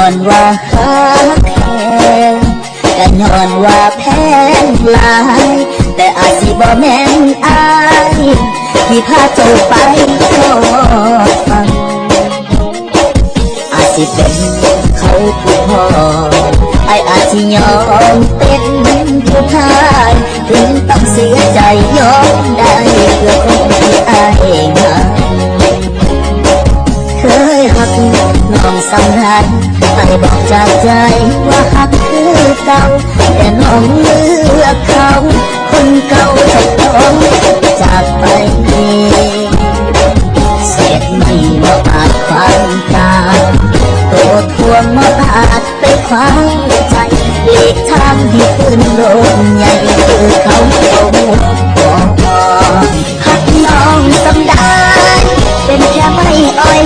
อนว่าฮักแพงก็ย้อนว่าแพงหลาย แต่อาจสิบ่แม่นอายที่พาเจ้าไปทอดฟังอาจสิเป็นเขาผู้พ่อไออาจสิยอมเป็น สำคัญไอบอกจากใจว่าหักคือเก่าแต่น้องเลือกเขาคนเก่าจะต้องจากไปเศษไม่มาอาจความตายตัวทวงมาอาจไปคว้าใจหลีกทางที่ขึ้นโดนใหญ่คือเขาเขาบอกหักน้องสำได้เป็นแค่ไม่อ่อย